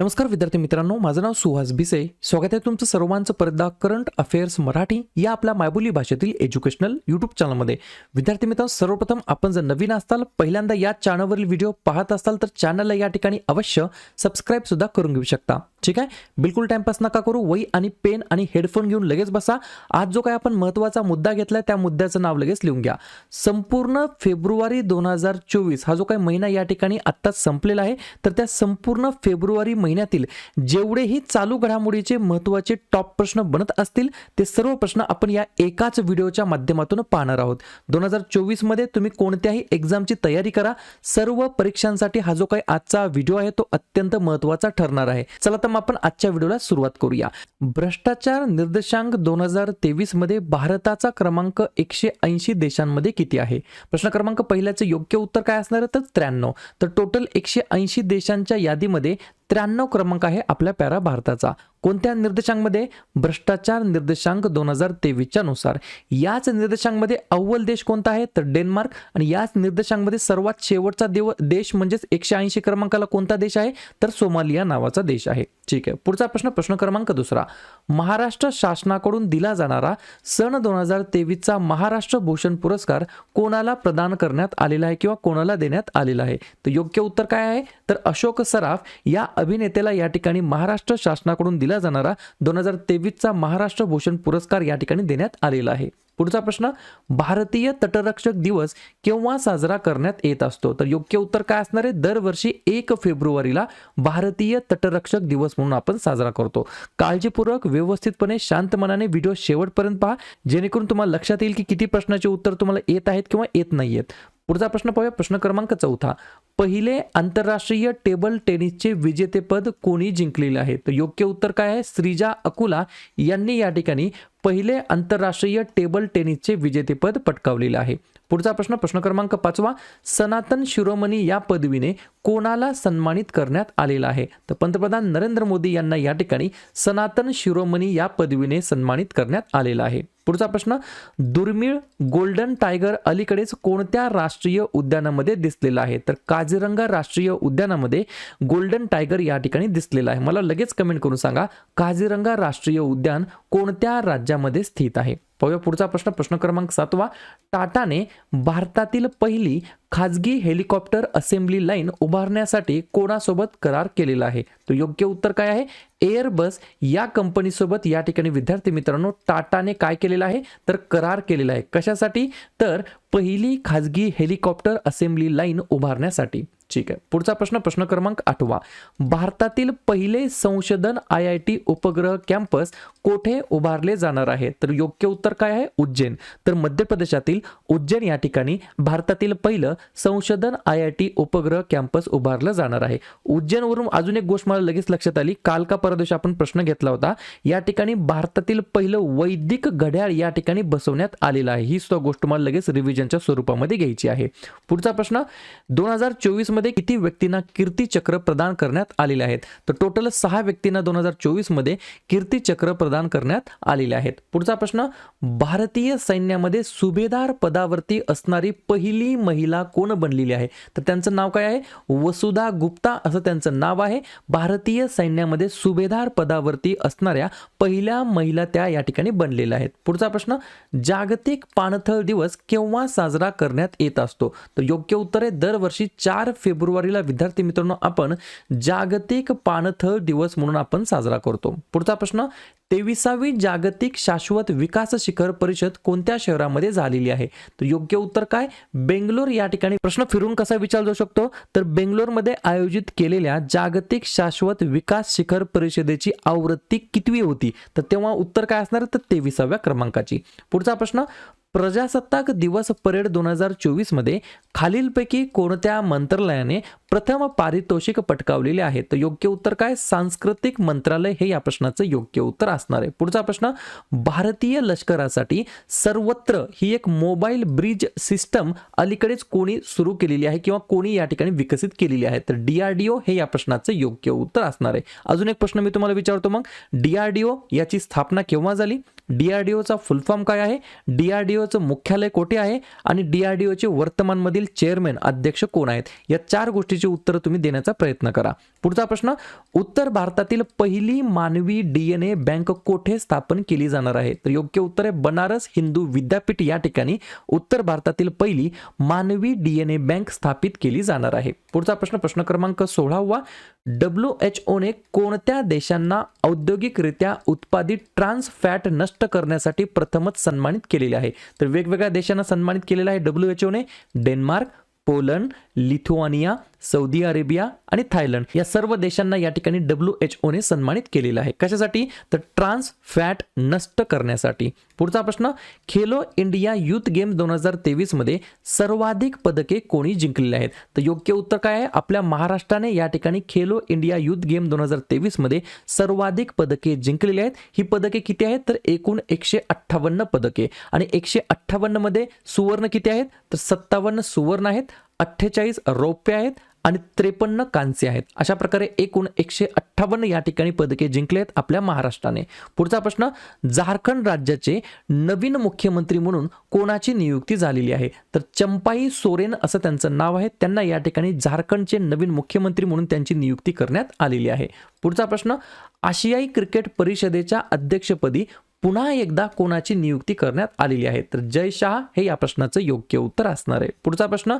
नमस्कार विद्यार्थी मित्रांनो माझं नाव सुहास भिसे. स्वागत आहे तुमचं सर्वांचं परदा करंट अफेअर्स मराठी या आपल्या मायबोली भाषेतील एज्युकेशनल युट्यूब चॅनलमध्ये. विद्यार्थी मित्रांनो सर्वप्रथम आपण जर नवीन असताल पहिल्यांदा या चॅनलवरील व्हिडिओ पाहत असाल तर चॅनलला या ठिकाणी अवश्य सबस्क्राईब सुद्धा करून घेऊ शकता. ठीक आहे? बिलकुल टाइमपास नका करू वही आणि पेन आणि हेडफोन घेऊन लगेच बसा. आज जो काय आपण महत्त्वाचा मुद्दा घेतलाय त्या मुद्द्याचं नाव लगेच लिहून घ्या. संपूर्ण फेब्रुवारी दोन हजार चोवीस हा जो काही महिना या ठिकाणी आत्ताच संपलेला आहे तर त्या संपूर्ण फेब्रुवारी महिन्यातील जेवढेही चालू घडामोडीचे महत्त्वाचे टॉप प्रश्न बनत असतील ते सर्व प्रश्न आपण या एकाच व्हिडिओच्या माध्यमातून पाहणार आहोत. दोन हजार चोवीसमध्ये तुम्ही कोणत्याही एक्झामची तयारी करा. सर्व परीक्षांसाठी हा जो काही आजचा व्हिडिओ आहे तो अत्यंत महत्त्वाचा ठरणार आहे. चला तर मग आपण आजच्या व्हिडिओला सुरुवात करूया. भ्रष्टाचार निर्देशांक दोन हजार तेवीसमध्ये भारताचा क्रमांक एकशे ऐंशी देशांमध्ये किती आहे? प्रश्न क्रमांक पहिल्याचं योग्य उत्तर काय असणार आहे? तर त्र्याण्णव. तर टोटल एकशे ऐंशी देशांच्या यादीमध्ये त्र्याण्णव क्रमांक आहे आपल्या पॅरा भारताचा. कोणत्या निर्देशांमध्ये भ्रष्टाचार निर्देशांक दोन हजार तेवीसच्या नुसार. याच निर्देशांमध्ये अव्वल देश कोणता आहे? तर डेन्मार्क. आणि याच निर्देशांमध्ये सर्वात शेवटचा देव देश म्हणजेच एकशे ऐंशी क्रमांकाला कोणता देश आहे? तर सोमालिया नावाचा देश आहे. ठीक आहे. पुढचा प्रश्न प्रश्न क्रमांक दुसरा. महाराष्ट्र शासनाकडून दिला जाणारा सन दोन हजार तेवीसचा महाराष्ट्र भूषण पुरस्कार कोणाला प्रदान करण्यात आलेला आहे किंवा कोणाला देण्यात आलेला आहे? तर योग्य उत्तर काय आहे? तर अशोक सराफ या अभिनेत्याला या ठिकाणी महाराष्ट्र शासनाकडून दिला जाणारा दोन हजार तेवीसचा महाराष्ट्र भूषण पुरस्कार या ठिकाणी देण्यात आलेला आहे. पुढचा प्रश्न भारतीय तटरक्षक दिवस केव्हा साजरा करण्यात येत असतो? तर योग्य उत्तर काय असणार आहे? दरवर्षी एक फेब्रुवारीला भारतीय तटरक्षक दिवस म्हणून आपण साजरा करतो. काळजीपूर्वक व्यवस्थितपणे शांत मनाने व्हिडिओ शेवटपर्यंत पहा. जेणेकरून तुम्हाला लक्षात येईल की किती प्रश्नाचे उत्तर तुम्हाला येत आहेत किंवा येत नाही आहेत पुढचा प्रश्न पाहूया. प्रश्न क्रमांक चौथा. पहिले आंतरराष्ट्रीय टेबल टेनिसचे विजेतेपद कोणी जिंकलेले आहे? तर योग्य उत्तर काय आहे? श्रीजा अकुला यांनी या ठिकाणी पहिले आंतरराष्ट्रीय टेबल टेनिसचे विजेतेपद पटकावलेलं आहे. पुढचा प्रश्न प्रश्न क्रमांक पाचवा. सनातन शिरोमणी या पदवीने कोणाला सन्मानित करण्यात आलेला आहे? तर पंतप्रधान नरेंद्र मोदी यांना या ठिकाणी सनातन शिरोमणी या पदवीने सन्मानित करण्यात आलेला आहे. पुढचा प्रश्न दुर्मिळ गोल्डन टायगर अलीकडेच कोणत्या राष्ट्रीय उद्यानामध्ये दिसलेला आहे? तर काझीरंगा राष्ट्रीय उद्यानामध्ये गोल्डन टायगर या ठिकाणी दिसलेला आहे. मला लगेच कमेंट करून सांगा काझीरंगा राष्ट्रीय उद्यान कोणत्या राज्यामध्ये स्थित आहे? पाहूया पुढचा प्रश्न. प्रश्न क्रमांक सातवा. टाटाने भारतातील पहिली खाजगी हेलिकॉप्टर असेंब्ली लाईन उभारण्यासाठी कोणासोबत करार केलेला आहे? तर योग्य उत्तर काय आहे? एअरबस या कंपनीसोबत या ठिकाणी विद्यार्थी मित्रांनो टाटाने काय केलेलं आहे? तर करार केलेला आहे. कशासाठी? तर पहिली खाजगी हेलिकॉप्टर असेंब्ली लाईन उभारण्यासाठी. ठीक आहे. पुढचा प्रश्न प्रश्न क्रमांक आठवा. भारतातील पहिले संशोधन आय आय टी उपग्रह कॅम्पस कोठे उभारले जाणार आहे? तर योग्य उत्तर काय आहे? उज्जैन. तर मध्य प्रदेशातील उज्जैन या ठिकाणी भारतातील पहिलं संशोधन आय आय टी उपग्रह कॅम्पस उभारलं जाणार आहे. उज्जैनवरून अजून एक गोष्ट मला लगेच लक्षात आली. काल का परदेश आपण प्रश्न घेतला होता. या ठिकाणी भारतातील पहिलं वैदिक घड्याळ या ठिकाणी बसवण्यात आलेलं आहे. ही सुद्धा गोष्ट मला लगेच रिव्हिजनच्या स्वरूपामध्ये घ्यायची आहे. पुढचा प्रश्न दोन हजार चोवीस मध्ये किती व्यक्तींना कीर्तीचक्र प्रदान करण्यात आलेले आहेत? तर टोटल सहा व्यक्तींना दोन हजार चोवीसमध्ये कीर्तीचक्र प्रदान करण्यात आलेले आहेत. पुढचा प्रश्न भारतीय सैन्यामध्ये सुभेदार पदावरती असणारी पहिली महिला कोण बनलेली आहे? तर त्यांचं नाव काय आहे? वसुधा गुप्ता असं त्यांचं नाव आहे. भारतीय सैन्यामध्ये सुभेदार पदावरती असणाऱ्या पहिल्या महिला त्या या ठिकाणी बनलेल्या आहेत. पुढचा प्रश्न जागतिक पाणथळ दिवस केव्हा साजरा करण्यात येत असतो? तर योग्य उत्तर आहे दरवर्षी चार फेब्रुवारीला विद्यार्थी मित्रांनो आपण जागतिक पाणथळ दिवस म्हणून आपण साजरा करतो. पुढचा प्रश्न तेविसावी जागतिक शाश्वत विकास शिखर परिषद कोणत्या शहरामध्ये झालेली आहे? तर योग्य उत्तर काय? बेंगलोर या ठिकाणी. प्रश्न फिरून कसा विचारला जाऊ शकतो? तर बेंगलोरमध्ये आयोजित केलेल्या जागतिक शाश्वत विकास शिखर परिषदेची आवृत्ती कितवी होती? तर तेव्हा उत्तर काय असणार? तर तेविसाव्या क्रमांकाची. पुढचा प्रश्न प्रजासत्ताक दिवस परेड दोन हजार चोवीसमध्ये खालीलपैकी कोणत्या मंत्रालयाने प्रथम पारितोषिक पटकावलेले आहे? तर योग्य उत्तर काय? सांस्कृतिक मंत्रालय हे या प्रश्नाचं योग्य उत्तर असणार आहे. पुढचा प्रश्न भारतीय लष्करासाठी सर्वत्र ही एक मोबाईल ब्रिज सिस्टम अलीकडेच कोणी सुरू केलेली आहे किंवा कोणी या ठिकाणी विकसित केलेली आहे? तर डीआरडीओ हे या प्रश्नाचं योग्य उत्तर असणार आहे. अजून एक प्रश्न मी तुम्हाला विचारतो मग. डीआरडीओ याची स्थापना केव्हा झाली? डीआरडीओचा फुल फॉर्म काय आहे? डीआरडीओचं मुख्यालय कोठे आहे? आणि डीआरडीओचे वर्तमानमधील चेअरमॅन अध्यक्ष कोण आहेत? या चार गोष्टीची उत्तरं तुम्ही देण्याचा प्रयत्न करा. पुढचा प्रश्न उत्तर भारतातील पहिली मानवी डीएनए बँक कोठे स्थापन केली जाणार आहे? तर योग्य उत्तर आहे बनारस हिंदू विद्यापीठ या ठिकाणी उत्तर भारतातील पहिली मानवी डीएनए बँक स्थापित केली जाणार आहे. पुढचा प्रश्न प्रश्न क्रमांक सोळावा. डब्ल्यू एच ओने कोणत्या देशांना औद्योगिकरित्या उत्पादित ट्रान्स फॅट नष्ट करण्यासाठी प्रथमच सन्मानित केलेले आहे? तर वेगवेगळ्या देशांना सन्मानित केलेलं आहे W H one Denmark Poland Lithuania Saudi Arabia आणि थायलंड या सर्व देशांना या ठिकाणी डब्ल्यू एच ओने सन्मानित केलेलं आहे. कशासाठी? तर ट्रान्स फॅट नष्ट करण्यासाठी. पुढचा प्रश्न खेलो इंडिया युथ गेम दोन हजार तेवीसमध्ये सर्वाधिक पदके कोणी जिंकलेली आहेत? तर योग्य उत्तर काय आहे? आपल्या महाराष्ट्राने या ठिकाणी खेलो इंडिया युथ गेम दोन हजार तेवीसमध्ये सर्वाधिक पदके जिंकलेली आहेत. ही पदके किती आहेत? तर एकूण एकशे अठ्ठावन्न पदके. आणि एकशे अठ्ठावन्नमध्ये सुवर्ण किती आहेत? तर सत्तावन्न सुवर्ण आहेत. अठ्ठेचाळीस रौप्य आहेत. आणि त्रेपन्न कांस्य आहेत. अशा प्रकारे एकूण एकशे अठ्ठावन्न या ठिकाणी पदके जिंकले आहेत आपल्या महाराष्ट्राने. पुढचा प्रश्न झारखंड राज्याचे नवीन मुख्यमंत्री म्हणून कोणाची नियुक्ती झालेली आहे? तर चंपाई सोरेन असं त्यांचं नाव आहे. त्यांना या ठिकाणी झारखंडचे नवीन मुख्यमंत्री म्हणून त्यांची नियुक्ती करण्यात आलेली आहे. पुढचा प्रश्न आशियाई क्रिकेट परिषदेच्या अध्यक्षपदी पुन्हा एकदा कोणाची नियुक्ती करण्यात आलेली आहे? तर जय शहा हे या प्रश्नाचं योग्य उत्तर असणार आहे. पुढचा प्रश्न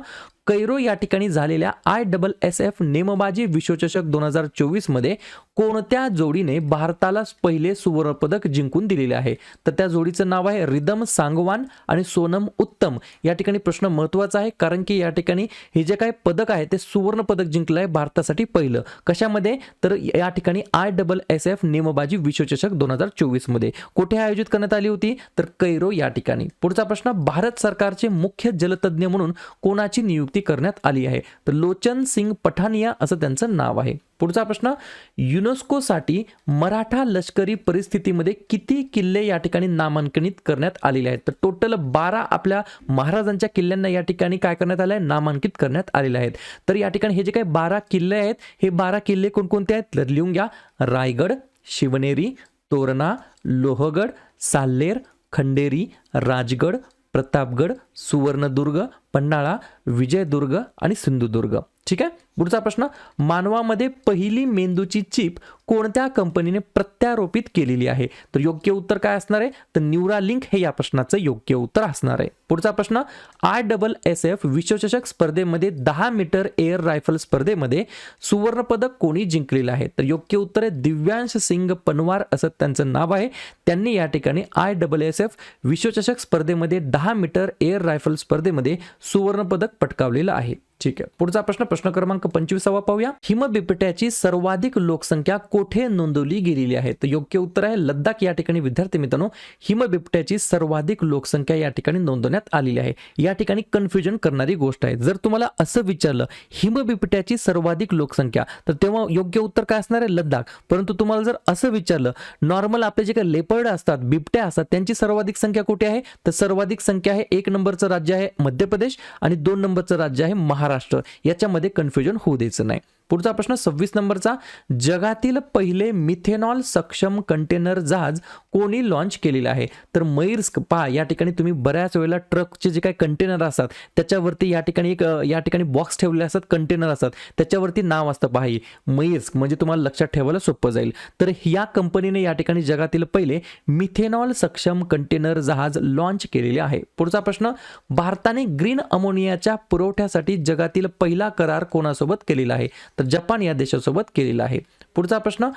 कैरो या ठिकाणी झालेल्या आय डबल एस एफ नेमबाजी विश्वचषक दोन हजार चोवीसमध्ये कोणत्या जोडीने भारताला पहिले सुवर्णपदक जिंकून दिलेले आहे? तर त्या जोडीचं नाव आहे रिदम सांगवान आणि सोनम उत्तम. या ठिकाणी प्रश्न महत्त्वाचा आहे कारण की या ठिकाणी हे जे काही पदक आहे ते सुवर्ण पदक जिंकलं आहे भारतासाठी पहिलं. कशामध्ये? तर या ठिकाणी आय डबल एस एफ नेमबाजी विश्वचषक दोन हजार चोवीसमध्ये कुठे आयोजित करण्यात आली होती तर कैरो या ठिकाणी. पुढचा प्रश्न भारत सरकारचे मुख्य जलतज्ञ म्हणून कोणाची नियुक्ती करण्यात आली आहे? तर लोचन सिंग पठानिया असं त्यांचं नाव आहे. पुढचा प्रश्न युनेस्कोसाठी मराठा लष्करी परिस्थितीमध्ये किती किल्ले या ठिकाणी नामांकनित करण्यात आलेले आहेत? तर टोटल बारा आपल्या महाराजांच्या किल्ल्यांना या ठिकाणी काय करण्यात आलं आहे नामांकित करण्यात आलेले आहेत. तर या ठिकाणी हे जे काही बारा किल्ले आहेत हे बारा किल्ले कोणकोणते आहेत? तर लिहून घ्या रायगड शिवनेरी तोरणा लोहगड साल्लेर खंडेरी राजगड प्रतापगड सुवर्णदुर्ग पन्हाळा विजयदुर्ग आणि सिंधुदुर्ग. ठीक आहे? पुढचा प्रश्न. मानवामध्ये पहिली मेंदूची चिप कोणत्या कंपनीने प्रत्यारोपित केलेली आहे? तर योग्य उत्तर काय असणार आहे? तर न्यूरा लिंक हे या प्रश्नाचं योग्य उत्तर असणार आहे. पुढचा प्रश्न आय डबल एस एफ विश्वचषक स्पर्धेमध्ये दहा मीटर एअर रायफल स्पर्धेमध्ये सुवर्णपदक कोणी जिंकलेलं आहे? तर योग्य उत्तर आहे दिव्यांश सिंग पनवार असं त्यांचं नाव आहे. त्यांनी या ठिकाणी आय डबल एस एफ विश्वचषक स्पर्धेमध्ये दहा मीटर एअर रायफल स्पर्धेमध्ये सुवर्णपदक पटकावलेलं आहे. ठीक आहे. पुढचा प्रश्न प्रश्न क्रमांक पंचवीसावा पाहूया. हिमबिबट्याची सर्वाधिक लोकसंख्या कोठे नोंदवली गेलेली आहे तर योग्य उत्तर आहे लद्दाख या ठिकाणी विद्यार्थी मित्रांनो हिमबिबट्याची सर्वाधिक लोकसंख्या या ठिकाणी नोंदवण्यात आलेली आहे. या ठिकाणी कन्फ्युजन करणारी गोष्ट आहे. जर तुम्हाला असं विचारलं हिमबिबट्याची सर्वाधिक लोकसंख्या तर तेव्हा योग्य उत्तर काय असणार आहे? लद्दाख. परंतु तुम्हाला जर असं विचारलं नॉर्मल आपले जे काही लेपर्ड असतात बिबट्या असतात त्यांची सर्वाधिक संख्या कुठे आहे? तर सर्वाधिक संख्या आहे एक नंबरचं राज्य आहे मध्य प्रदेश आणि दोन नंबरचं राज्य आहे महाराष्ट्र. याच्यामध्ये कन्फ्युजन होऊ द्यायचं नाही. पुढचा प्रश्न सव्वीस नंबरचा. जगातील पहिले मिथेनॉल सक्षम कंटेनर जहाज कोणी लॉन्च केलेलं आहे? तर मैर्स्क पहा या ठिकाणी तुम्ही बऱ्याच वेळेला ट्रकचे जे काही कंटेनर असतात त्याच्यावरती या ठिकाणी एक या ठिकाणी बॉक्स ठेवलेले असतात कंटेनर असतात. त्याच्यावरती नाव असतं पहा मैर्स्क म्हणजे तुम्हाला लक्षात ठेवायला सोपं जाईल. तर या कंपनीने या ठिकाणी जगातील पहिले मिथेनॉल सक्षम कंटेनर जहाज लॉन्च केलेले आहे. पुढचा प्रश्न भारताने ग्रीन अमोनियाच्या पुरवठ्यासाठी जगातील पहिला करार कोणासोबत केलेला आहे? तर जपान या देशासोबत केलेला आहे. पुढचा प्रश्न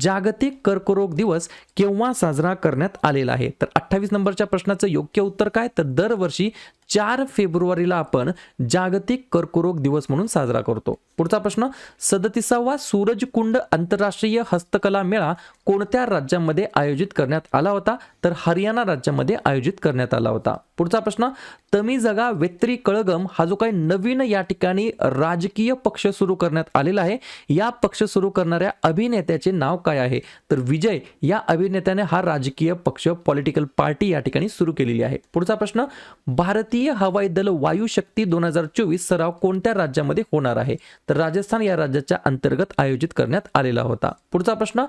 जागतिक कर्करोग दिवस केव्हा साजरा करण्यात आलेला आहे? तर अठ्ठावीस नंबरच्या प्रश्नाचं योग्य उत्तर काय? तर दरवर्षी चार फेब्रुवारीला आपण जागतिक कर्करोग दिवस म्हणून साजरा करतो. पुढचा प्रश्न सदतीसावा सूरजकुंड आंतरराष्ट्रीय हस्तकला मेळा कोणत्या राज्यामध्ये आयोजित करण्यात आला होता? तर हरियाणा राज्यामध्ये आयोजित करण्यात आला होता. पुढचा प्रश्न तमिजगा वेत्री कळगम हा जो काही नवीन या ठिकाणी राजकीय पक्ष सुरू करण्यात आलेला आहे या पक्ष सुरू करणाऱ्या अभिनेत्याचे नाव काय आहे? तर विजय या अभिनेत्याने हा राजकीय पक्ष पॉलिटिकल पार्टी या ठिकाणी सुरू केलेली आहे. पुढचा प्रश्न भारतीय हवाई दल वायू शक्ती दोन हजार चोवीस सराव कोणत्या राज्यामध्ये होणार आहे? तर राजस्थान या राज्याच्या अंतर्गत आयोजित करण्यात आलेला होता. पुढचा प्रश्न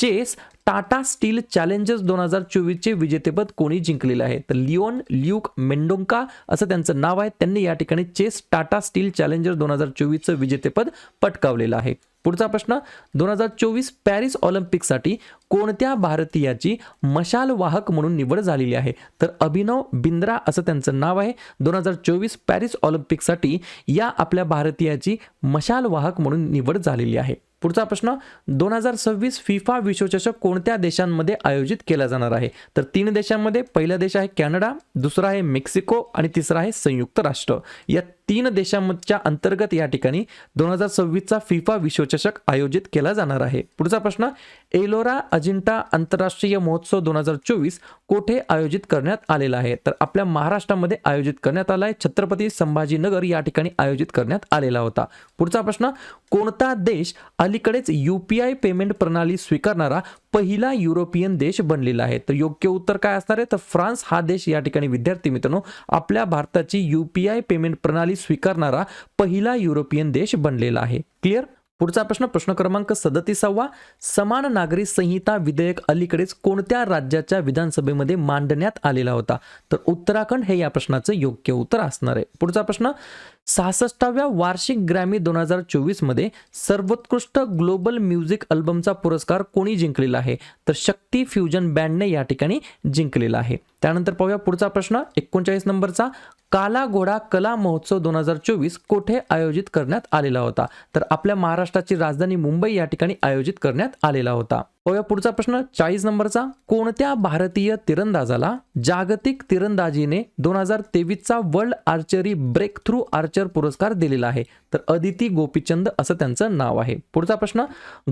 चेस टाटा स्टील चॅलेंजर्स दोन हजार चोवीसचे विजेतेपद कोणी जिंकलेलं आहे? तर लिओन ल्यूक मेंडोंका असं त्यांचं नाव आहे. त्यांनी या ठिकाणी चेस टाटा स्टील चॅलेंजर्स दोन हजार चोवीसचं विजेतेपद पटकावलेलं आहे. पुढचा प्रश्न दोन हजार चोवीस पॅरिस ऑलिम्पिकसाठी कोणत्या भारतीयाची मशाल वाहक म्हणून निवड झालेली आहे? तर अभिनव बिंद्रा असं त्यांचं नाव आहे. दोन हजार चोवीस पॅरिस ऑलिम्पिकसाठी या आपल्या भारतीयाची मशाल वाहक म्हणून निवड झालेली आहे. पुढचा प्रश्न दोन हजार सव्वीस फिफा विश्वचषक कोणत्या देशांमध्ये आयोजित केला जाणार आहे? तर तीन देशांमध्ये पहिला देश आहे कॅनडा दुसरा आहे मेक्सिको आणि तिसरा आहे संयुक्त राष्ट्र. या तीन देशांच्या अंतर्गत या ठिकाणी दोन हजार सव्वीसचा फिफा विश्वचषक आयोजित केला जाणार आहे. पुढचा प्रश्न एलोरा अजिंठा आंतरराष्ट्रीय महोत्सव दोन हजार चोवीस कोठे आयोजित करण्यात आलेला आहे? तर आपल्या महाराष्ट्रामध्ये आयोजित करण्यात आला आहे छत्रपती संभाजीनगर या ठिकाणी आयोजित करण्यात आलेला होता. पुढचा प्रश्न कोणता देश अलीकडेच यू पी आय पेमेंट प्रणाली स्वीकारणारा पहिला युरोपियन देश बनलेला आहे. तर योग्य उत्तर काय असणार आहे? तर फ्रान्स हा देश या ठिकाणी विद्यार्थी मित्रांनो आपल्या भारताची यू पी आय पेमेंट प्रणाली स्वीकारणारा पहिला युरोपियन देश बनलेला आहे. क्लिअर? पुढचा प्रश्न प्रश्न क्रमांक सदतीसावा. समान नागरी संहिता विधेयक अलीकडेच कोणत्या राज्याच्या विधानसभेमध्ये मांडण्यात आलेला होता? तर उत्तराखंड हे या प्रश्नाचं योग्य उत्तर असणार आहे. पुढचा प्रश्न सहासष्टाव्या वार्षिक ग्रॅमी दोन हजार चोवीसमध्ये सर्वोत्कृष्ट ग्लोबल म्युझिक अल्बमचा पुरस्कार कोणी जिंकलेला आहे? तर शक्ती फ्युजन बँडने या ठिकाणी जिंकलेला आहे. त्यानंतर पाहूया पुढचा प्रश्न एकोणचाळीस नंबरचा. काला घोडा कला महोत्सव दोन हजार चोवीस कोठे आयोजित करण्यात आलेला होता? तर आपल्या महाराष्ट्राची राजधानी मुंबई या ठिकाणी आयोजित करण्यात आलेला होता. पाहूया पुढचा प्रश्न. चाळीस नंबरचा कोणत्या भारतीय तिरंदाजाला जागतिक तिरंदाजीने दोन हजार तेवीसचा world archery breakthrough archer पुरस्कार दिलेला आहे? तर अदिती गोपीचंद असं त्यांचं नाव आहे. पुढचा प्रश्न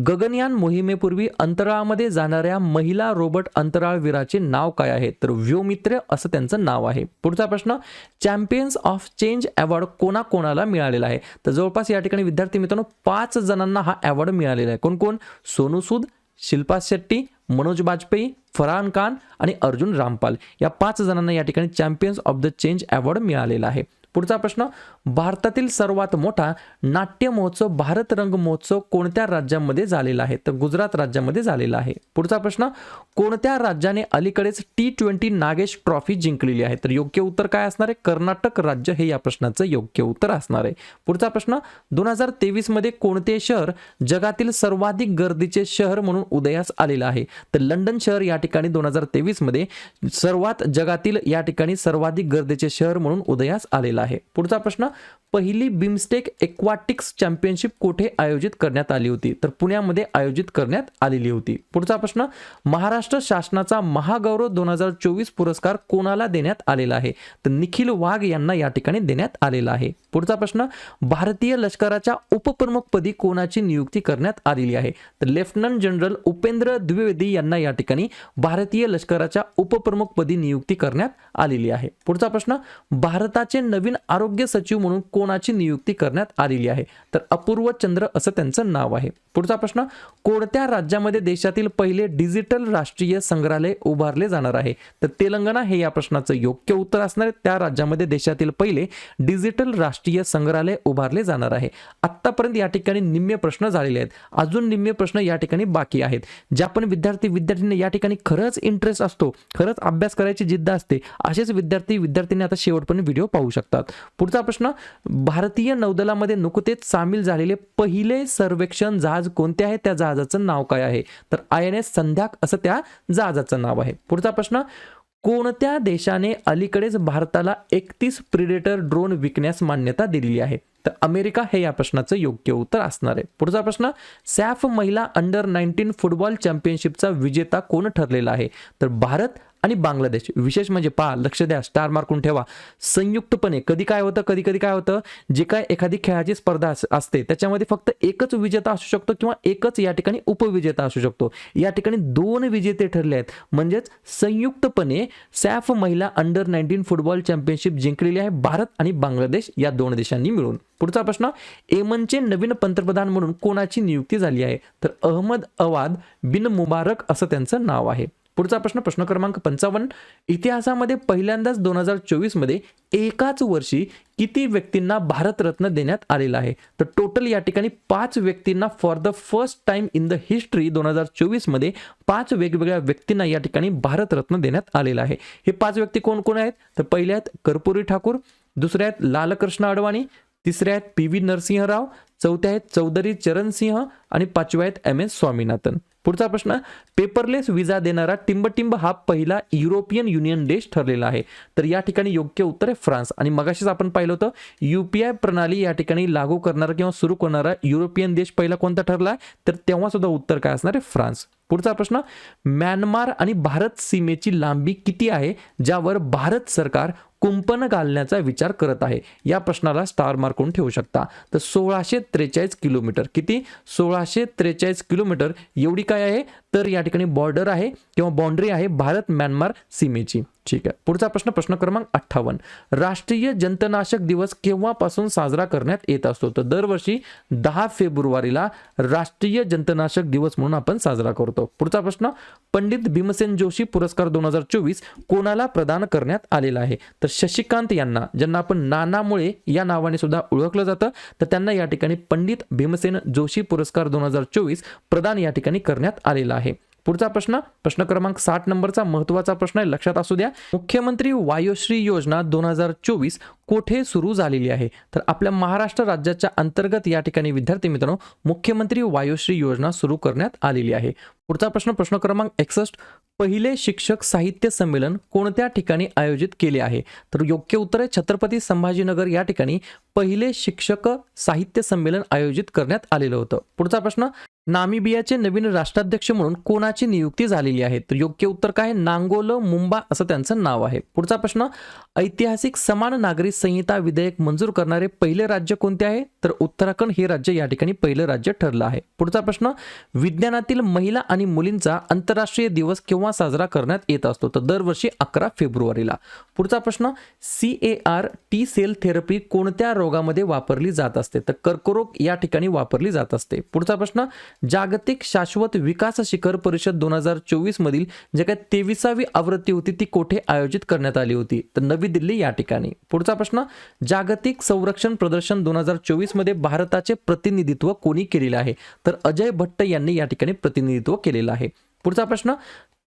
गगनयान मोहिमेपूर्वी अंतराळामध्ये जाणाऱ्या महिला रोबोट अंतराळवीराचे नाव काय आहे? तर व्योमित्र असं त्यांचं नाव आहे. पुढचा प्रश्न चॅम्पियन्स ऑफ चेंज अवॉर्ड कोणाकोणाला मिळालेला आहे? तर जवळपास या ठिकाणी विद्यार्थी मित्रांनो पाच जणांना हा अवॉर्ड मिळालेला आहे. कोण कोण सोनू सूद शिल्पा शेट्टी मनोज बाजपेयी फरहान खान आणि अर्जुन रामपाल. या पाच जणांना या ठिकाणी champions of the change award मिळालेला आहे. पुढचा प्रश्न भारतातील सर्वात मोठा नाट्य महोत्सव भारत रंग महोत्सव कोणत्या राज्यामध्ये झालेला आहे? तर गुजरात राज्यामध्ये झालेला आहे. पुढचा प्रश्न कोणत्या राज्याने अलीकडेच टी ट्वेंटी नागेश ट्रॉफी जिंकलेली आहे? तर योग्य उत्तर काय असणार आहे? कर्नाटक राज्य हे या प्रश्नाचं योग्य उत्तर असणार आहे. पुढचा प्रश्न दोन हजार तेवीसमध्ये कोणते शहर जगातील सर्वाधिक गर्दीचे शहर म्हणून उदयास आलेलं आहे? तर लंडन शहर या ठिकाणी दोन हजार तेवीसमध्ये सर्वात जगातील या ठिकाणी सर्वाधिक गर्दीचे शहर म्हणून उदयास आलेलं आहे. पुढचा प्रश्न पहिली बिमस्टेक एक्वाटिक्स चॅम्पियनशिप कोठे आयोजित करण्यात आली होती? तर पुण्यामध्ये आयोजित करण्यात आलेली होती. पुढचा प्रश्न महाराष्ट्र शासनाचा महागौरव दोन हजार चोवीस पुरस्कार कोणाला देण्यात आलेला आहे? तर निखिल वाघ यांना या ठिकाणी देण्यात आलेला आहे. पुढचा प्रश्न भारतीय लष्कराच्या उपप्रमुखपदी कोणाची नियुक्ती करण्यात आलेली आहे? तर लेफ्टनंट जनरल उपेंद्र द्विवेदी यांना या ठिकाणी भारतीय लष्कराच्या उपप्रमुखपदी नियुक्ती करण्यात आलेली आहे. पुढचा प्रश्न भारताचे नवीन आरोग्य सचिव म्हणून कोणाची नियुक्ती करण्यात आलेली आहे? तर अपूर्व चंद्र असं त्यांचं नाव आहे. पुढचा प्रश्न कोणत्या राज्यामध्ये देशातील पहिले डिजिटल राष्ट्रीय संग्रहालय उभारले जाणार आहे? तर तेलंगणा हे या प्रश्नाचं योग्य उत्तर असणार आहे. त्या राज्यामध्ये देशातील पहिले डिजिटल राष्ट्रीय संग्रहालय उभारले जाणार आहे. आत्तापर्यंत या ठिकाणी निम्मे प्रश्न झालेले आहेत. अजून निम्मे प्रश्न या ठिकाणी बाकी आहेत. ज्या पण विद्यार्थी विद्यार्थ्यांना या ठिकाणी खरंच इंटरेस्ट असतो खरंच अभ्यास करायची जिद्द असते असेच विद्यार्थी विद्यार्थ्यांनी आता शेवटपर्यंत व्हिडिओ पाहू शकतात. पुढचा प्रश्न भारतीय नौदलामध्ये नुकतेच सामील झालेले पहिले सर्वेक्षण जहाज कोणते आहे? त्या जहाजाचं नाव काय आहे? तर आय एन एस संध्याक असं त्या जहाजाचं नाव आहे. पुढचा प्रश्न कोणत्या देशाने अलीकडेच भारताला एकतीस प्रिडेटर ड्रोन विकण्यास मान्यता दिलेली आहे? तर अमेरिका हे या प्रश्नाचं योग्य उत्तर असणार आहे. पुढचा प्रश्न सॅफ महिला अंडर नाईन्टीन फुटबॉल चॅम्पियनशिपचा विजेता कोण ठरलेला आहे? तर भारत आणि बांगलादेश. विशेष म्हणजे पहा लक्ष द्या स्टार मार्कून ठेवा. संयुक्तपणे कधी काय होतं कधी कधी काय होतं जे काय एखादी खेळाची स्पर्धा असते त्याच्यामध्ये फक्त एकच विजेता असू शकतो किंवा एकच या ठिकाणी उपविजेता असू शकतो. या ठिकाणी दोन विजेते ठरले आहेत. म्हणजेच संयुक्तपणे सॅफ महिला अंडर नाईन्टीन फुटबॉल चॅम्पियनशिप जिंकलेली आहे भारत आणि बांगलादेश या दोन देशांनी मिळून. पुढचा प्रश्न एमनचे नवीन पंतप्रधान म्हणून कोणाची नियुक्ती झाली आहे? तर अहमद अवाद बिन मुबारक असं त्यांचं नाव आहे. पुढचा प्रश्न प्रश्न क्रमांक पंचावन्न. इतिहासामध्ये पहिल्यांदाच दोन हजार चोवीसमध्ये एकाच वर्षी किती व्यक्तींना भारतरत्न देण्यात आलेला आहे? तर टोटल या ठिकाणी पाच व्यक्तींना for the first time in the history दोन हजार चोवीसमध्ये पाच वेगवेगळ्या व्यक्तींना या ठिकाणी भारतरत्न देण्यात आलेला आहे. हे पाच व्यक्ती कोण कोण आहेत? तर पहिल्या आहेत कर्पुरी ठाकूर दुसऱ्या आहेत लालकृष्ण अडवाणी तिसऱ्या आहेत पी व्ही नरसिंहराव चौथ्या आहेत चौधरी चरणसिंह आणि पाचव्या आहेत एम एस स्वामीनाथन. पुढचा प्रश्न पेपरलेस विजा देणारा टिंबटिंब हा पहिला युरोपियन युनियन देश ठरलेला आहे. तर या ठिकाणी योग्य उत्तर आहे फ्रान्स. आणि मगाशीच आपण पाहिलं होतं युपीआय प्रणाली या ठिकाणी लागू करणारा किंवा सुरू करणारा युरोपियन देश पहिला कोणता ठरला आहे? तर तेव्हा सुद्धा उत्तर काय असणार आहे? फ्रान्स. पुढचा प्रश्न म्यानमार आणि भारत सीमेची लांबी किती आहे? ज्यावर भारत सरकार कुंपण घालण्याचा विचार करत आहे. या प्रश्नाला स्टार मार्कून ठेवू शकता. तर सोळाशे त्रेचाळीस किलोमीटर किती? सोळाशे त्रेचाळीस किलोमीटर. एवढी काय आहे? तर या ठिकाणी बॉर्डर आहे किंवा बाउंड्री आहे भारत म्यानमार सीमेची. ठीक आहे. पुढचा प्रश्न प्रश्न क्रमांक अठ्ठावन्न. राष्ट्रीय जंतनाशक दिवस केव्हापासून साजरा करण्यात येत असतो? तर दरवर्षी दहा फेब्रुवारीला राष्ट्रीय जंतनाशक दिवस म्हणून आपण साजरा करतो. पुढचा प्रश्न पंडित भीमसेन जोशी पुरस्कार दोन हजार चोवीस कोणाला प्रदान करण्यात आलेला आहे? तर शशिकांत यांना ज्यांना आपण नानामुळे या नावाने सुद्धा ओळखलं जातं तर त्यांना या ठिकाणी पंडित भीमसेन जोशी पुरस्कार दोन हजार चोवीस प्रदान या ठिकाणी करण्यात आलेला आहे. पुढचा प्रश्न प्रश्न क्रमांक साठ नंबरचा महत्त्वाचा प्रश्न आहे लक्षात असू द्या. मुख्यमंत्री वायुश्री योजना दोन हजार चोवीस कोठे सुरू झालेली आहे? तर आपल्या महाराष्ट्र राज्याच्या अंतर्गत या ठिकाणी विद्यार्थी मित्रांनो मुख्यमंत्री वायुश्री योजना सुरू करण्यात आलेली आहे. पुढचा प्रश्न प्रश्न क्रमांक एकसष्ट. पहिले शिक्षक साहित्य संमेलन कोणत्या ठिकाणी आयोजित केले आहे? तर योग्य उत्तर आहे छत्रपती संभाजीनगर या ठिकाणी पहिले शिक्षक साहित्य संमेलन आयोजित करण्यात आलेलं होतं. पुढचा प्रश्न नामिबियाचे नवीन राष्ट्राध्यक्ष म्हणून कोणाची नियुक्ती झालेली आहे? तर योग्य उत्तर काय नांगोल मुंबा असं त्यांचं नाव आहे. पुढचा प्रश्न ऐतिहासिक समान नागरी संहिता विधेयक मंजूर करणारे पहिले राज्य कोणते आहे? तर उत्तराखंड हे राज्य या ठिकाणी पहिलं राज्य ठरलं आहे. पुढचा प्रश्न विज्ञानातील महिला आणि मुलींचा आंतरराष्ट्रीय दिवस केव्हा साजरा करण्यात येत असतो? तर दरवर्षी अकरा फेब्रुवारीला. पुढचा प्रश्न C A R T cell therapy कोणत्या रोगामध्ये वापरली जात असते? तर कर्करोग या ठिकाणी वापरली जात असते. पुढचा प्रश्न जागतिक शाश्वत विकास शिखर परिषद दोन हजार चोवीस मधील जे काय तेविसावी आवृत्ती होती ती कोठे आयोजित करण्यात आली होती? तर नवी दिल्ली या ठिकाणी. पुढचा प्रश्न जागतिक संरक्षण प्रदर्शन दोन हजार चोवीसमध्ये भारताचे प्रतिनिधित्व कोणी केलेले आहे? तर अजय भट्ट यांनी या ठिकाणी प्रतिनिधित्व केलेलं आहे. पुढचा प्रश्न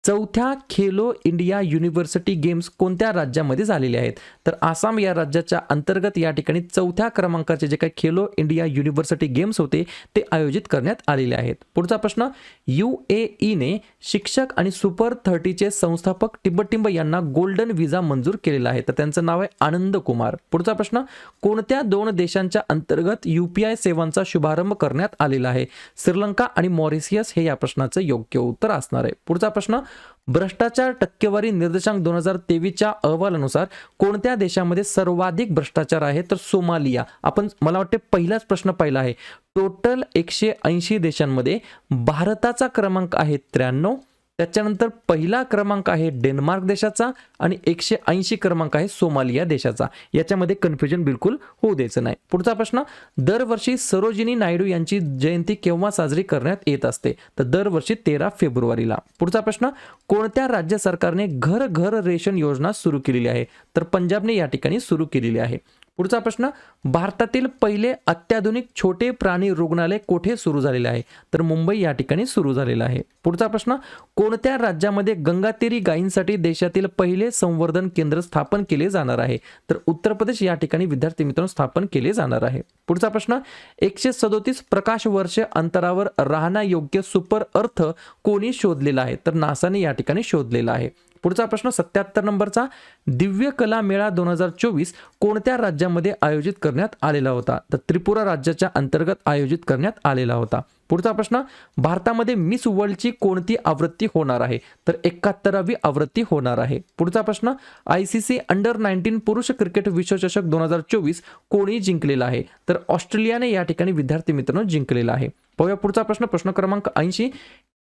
चौथ्या खेलो इंडिया युनिव्हर्सिटी गेम्स कोणत्या राज्यामध्ये झालेले आहेत? तर आसाम या राज्याच्या अंतर्गत या ठिकाणी चौथ्या क्रमांकाचे जे काही खेलो इंडिया युनिव्हर्सिटी गेम्स होते ते आयोजित करण्यात आलेले आहेत. पुढचा प्रश्न यू ए ईने शिक्षक आणि सुपर थर्टीचे संस्थापक टिंबटिंब यांना गोल्डन व्हिसा मंजूर केलेला आहे. तर त्यांचं नाव आहे आनंद कुमार. पुढचा प्रश्न कोणत्या दोन देशांच्या अंतर्गत युपीआय सेवांचा शुभारंभ करण्यात आलेला आहे? श्रीलंका आणि मॉरिशियस हे या प्रश्नाचं योग्य उत्तर असणार आहे. पुढचा प्रश्न भ्रष्टाचार टक्केवारी निर्देशांक दोन हजार तेवीसच्या अहवालानुसार कोणत्या देशामध्ये सर्वाधिक भ्रष्टाचार आहे? तर सोमालिया. आपण मला वाटते पहिलाच प्रश्न पाहिला आहे. टोटल एकशे ऐंशी देशांमध्ये भारताचा क्रमांक आहे त्र्याण्णव त्याच्यानंतर पहिला क्रमांक आहे डेन्मार्क देशाचा आणि एकशे ऐंशी क्रमांक आहे सोमालिया देशाचा. याच्यामध्ये कन्फ्युजन बिलकुल होऊ द्यायचं नाही. पुढचा प्रश्न दरवर्षी सरोजिनी नायडू यांची जयंती केव्हा साजरी करण्यात येत असते? तर दरवर्षी तेरा फेब्रुवारीला. पुढचा प्रश्न कोणत्या राज्य सरकारने घर घर रेशन योजना सुरू केलेली आहे? तर पंजाबने या ठिकाणी सुरू केलेली आहे. पुढचा प्रश्न भारतातील पहिले अत्याधुनिक छोटे प्राणी रुग्णालय कोठे सुरू झालेले आहे? तर मुंबई या ठिकाणी सुरू झालेलं आहे. पुढचा प्रश्न कोणत्या राज्यामध्ये गंगातेरी गायींसाठी देशातील पहिले संवर्धन केंद्र स्थापन केले जाणार आहे? तर उत्तर प्रदेश या ठिकाणी विद्यार्थी मित्रांनो स्थापन केले जाणार आहे. पुढचा प्रश्न एकशे सदोतीस प्रकाश वर्ष अंतरावर राहण्यायोग्य सुपर अर्थ कोणी शोधलेला आहे? तर नासाने या ठिकाणी शोधलेला आहे. पुढचा प्रश्न सत्याहत्तर नंबरचा. दिव्य कला मेळा दोन हजार चोवीस कोणत्या राज्यामध्ये आयोजित करण्यात आलेला होता? तर त्रिपुरा राज्याच्या अंतर्गत आयोजित करण्यात आलेला होता. पुढचा प्रश्न भारतामध्ये मिस वर्ल्डची कोणती आवृत्ती होणार आहे? तर एकाहत्तरावी आवृत्ती होणार आहे. पुढचा प्रश्न I C C under nineteen पुरुष क्रिकेट विश्वचषक दोन हजार चोवीस कोणी जिंकलेला आहे? तर ऑस्ट्रेलियाने या ठिकाणी विद्यार्थी मित्रांनो जिंकलेला आहे. पाहूया पुढचा प्रश्न प्रश्न क्रमांक ऐंशी.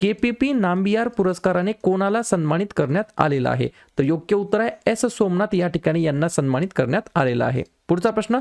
केपीपी नांबियार पुरस्काराने कोणाला सन्मानित करण्यात आलेला आहे? तर योग्य उत्तर आहे एस. सोमनाथ या ठिकाणी यांना सन्मानित करण्यात आलेला आहे. पुढचा प्रश्न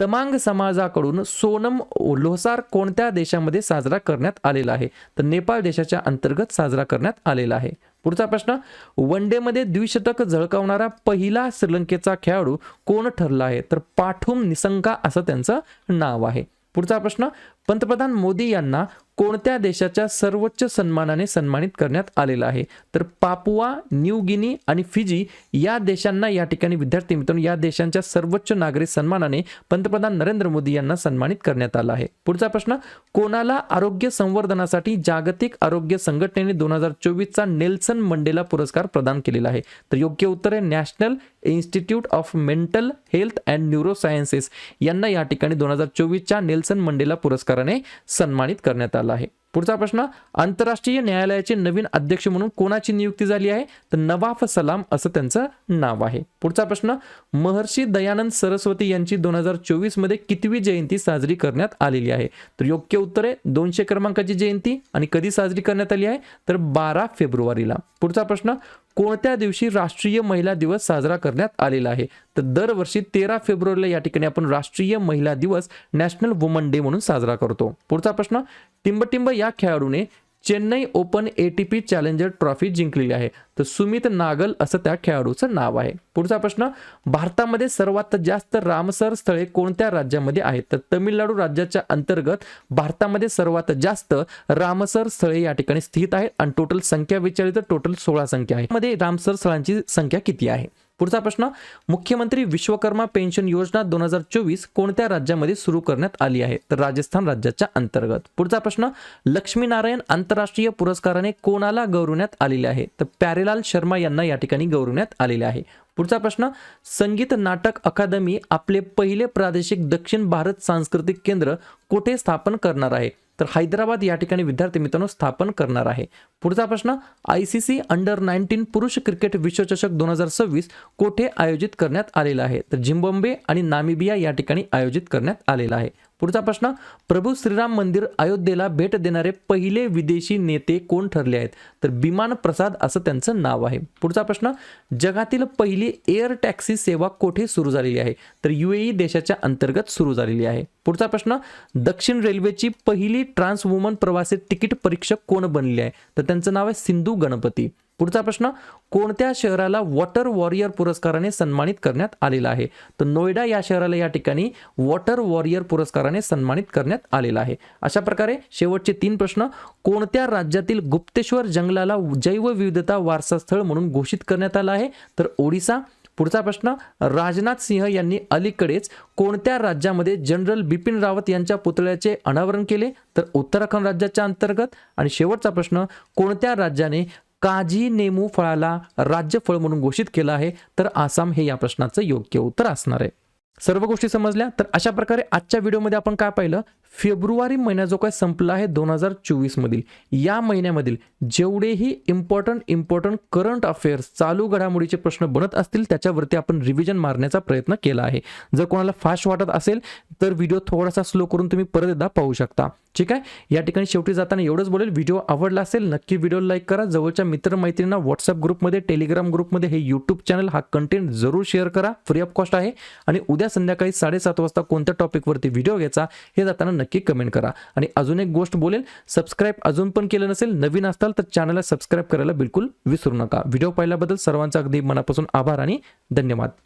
तमांग समाजाकडून सोनम लोसार कोणत्या देशामध्ये साजरा करण्यात आलेला आहे? तर नेपाळ देशाच्या अंतर्गत साजरा करण्यात आलेला आहे. पुढचा प्रश्न वन द्विशतक झळकावणारा पहिला श्रीलंकेचा खेळाडू कोण ठरला आहे? तर पाठुम निसंका असं त्यांचं नाव आहे. पुढचा प्रश्न पंतप्रधान मोदी यांना कोणत्या देशाच्या सर्वोच्च सन्मानाने सन्मानित करण्यात आलेलं आहे? तर पापुआ न्यू गिनी आणि फिजी या देशांना या ठिकाणी विद्यार्थी मित्रांनो या देशांच्या सर्वोच्च नागरी सन्मानाने पंतप्रधान नरेंद्र मोदी यांना सन्मानित करण्यात आलं आहे. पुढचा प्रश्न कोणाला आरोग्य संवर्धनासाठी जागतिक आरोग्य संघटनेने दोन हजार चोवीसचा नेल्सन मंडेला पुरस्कार प्रदान केलेला आहे? तर योग्य उत्तर आहे National Institute of Mental Health and Neurosciences. यांना या ठिकाणी दोन हजार चोवीसच्या नेल्सन मंडेला पुरस्कार पुरस्काराने सन्मानित करण्यात आला आहे. पुढचा प्रश्न आंतरराष्ट्रीय न्यायालयाचे नवीन अध्यक्ष म्हणून कोणाची नियुक्ती झाली आहे? तर नवाफ सलाम असं त्यांचं नाव आहे. पुढचा प्रश्न महर्षी दयानंद सरस्वती यांची दोन हजार चोवीसमध्ये कितवी जयंती साजरी करण्यात आलेली आहे? तर योग्य उत्तर आहे दोनशे क्रमांकाची जयंती आणि कधी साजरी करण्यात आली आहे? तर बारा फेब्रुवारीला. पुढचा प्रश्न कोणत्या दिवशी राष्ट्रीय महिला दिवस साजरा करण्यात आलेला आहे? तर दरवर्षी तेरा फेब्रुवारीला या ठिकाणी आपण राष्ट्रीय महिला दिवस नॅशनल वुमन डे म्हणून साजरा करतो. पुढचा प्रश्न टिंबटिंब या खेळाडूने Chennai open ATP challenger trophy जिंकलेली आहे. तर सुमित नागल असं त्या खेळाडूचं नाव आहे. पुढचा प्रश्न भारतामध्ये सर्वात जास्त रामसर स्थळे कोणत्या राज्यामध्ये आहेत? तर तमिळनाडू राज्याच्या अंतर्गत भारतामध्ये सर्वात जास्त रामसर स्थळे या ठिकाणी स्थित आहेत आणि टोटल संख्या विचारली तर टोटल सोळा संख्या आहे मध्ये रामसर स्थळांची संख्या किती आहे? पुढचा प्रश्न मुख्यमंत्री विश्वकर्मा पेन्शन योजना दोन हजार चोवीस कोणत्या राज्यामध्ये सुरू करण्यात आली आहे? तर राजस्थान राज्याच्या अंतर्गत. पुढचा प्रश्न लक्ष्मीनारायण आंतरराष्ट्रीय पुरस्काराने कोणाला गौरवण्यात आलेले आहे? तर प्यारेलाल शर्मा यांना या ठिकाणी गौरवण्यात आलेले आहे. पुढचा प्रश्न संगीत नाटक अकादमी आपले पहिले प्रादेशिक दक्षिण भारत सांस्कृतिक केंद्र कुठे स्थापन करणार आहे? तर हैदराबाद या ठिकाणी विद्यार्थी मित्रांनो स्थापन करणार आहे. पुढचा प्रश्न I C C under nineteen पुरुष क्रिकेट विश्वचषक दोन हजार सव्वीस कोठे आयोजित करण्यात आलेला आहे? तर झिम्बाब्वे आणि नामिबिया या ठिकाणी आयोजित करण्यात आलेला आहे. पुढचा प्रश्न प्रभू श्रीराम मंदिर अयोध्येला भेट देणारे पहिले विदेशी नेते कोण ठरले आहेत? तर बिमान प्रसाद असं त्यांचं नाव आहे. पुढचा प्रश्न जगातील पहिली एअर टॅक्सी सेवा कोठे सुरू झालेली आहे? तर युएई देशाच्या अंतर्गत सुरू झालेली आहे. पुढचा प्रश्न दक्षिण रेल्वेची पहिली ट्रान्स वुमन प्रवासी तिकीट परीक्षक कोण बनली आहे? तर त्यांचं नाव आहे सिंधू गणपती. पुढचा प्रश्न कोणत्या शहराला वॉटर वॉरियर पुरस्काराने सन्मानित करण्यात आलेला आहे? तर नोएडा या शहराला या ठिकाणी वॉटर वॉरियर पुरस्काराने सन्मानित करण्यात आलेला आहे. अशा प्रकारे शेवटचे तीन प्रश्न कोणत्या राज्यातील गुप्तेश्वर जंगलाला जैवविविधता वारसा स्थळ म्हणून घोषित करण्यात आला आहे? तर ओडिसा. पुढचा प्रश्न राजनाथ सिंह यांनी अलीकडेच कोणत्या राज्यामध्ये जनरल बिपिन रावत यांच्या पुतळ्याचे अनावरण केले? तर उत्तराखंड राज्याच्या अंतर्गत. आणि शेवटचा प्रश्न कोणत्या राज्याने काजी नेमू फळाला राज्य फळ म्हणून घोषित केलं आहे तर आसाम हे या प्रश्नाचं योग्य उत्तर असणार आहे. सर्व गोष्टी समजल्या? तर अशा प्रकारे आजच्या व्हिडिओमध्ये आपण काय पाहिलं? फेब्रुवारी महिना जो काय संपला आहे दोन हजार चोवीसमधील. या महिन्यामधील जेवढेही इम्पॉर्टंट इम्पॉर्टंट करंट अफेअर्स चालू घडामोडीचे प्रश्न बनत असतील त्याच्यावरती आपण रिव्हिजन मारण्याचा प्रयत्न केला आहे. जर कोणाला फास्ट वाटत असेल तर व्हिडिओ थोडासा स्लो करून तुम्ही परत एकदा पाहू शकता. ठीक आहे? या ठिकाणी शेवटी जाताना एवढंच बोलेल व्हिडिओ आवडला असेल नक्की व्हिडिओ लाईक करा. जवळच्या मित्रमैत्रिणींना व्हॉट्सअप ग्रुपमध्ये टेलिग्राम ग्रुपमध्ये हे यूट्यूब चॅनल हा कंटेंट जरूर शेअर करा. फ्री ऑफ कॉस्ट आहे. आणि उद्या संध्याकाळी साडेसात वाजता कोणत्या टॉपिकवरती व्हिडिओ घ्यायचा हे जाताना नक्की कमेंट करा. आणि अजून एक गोष्ट बोलेल सबस्क्राईब अजून पण केलं नसेल नवीन असताल तर चॅनलला सबस्क्राईब करायला बिलकुल विसरू नका. व्हिडिओ पाहिल्याबद्दल सर्वांचा अगदी मनापासून आभार आणि धन्यवाद.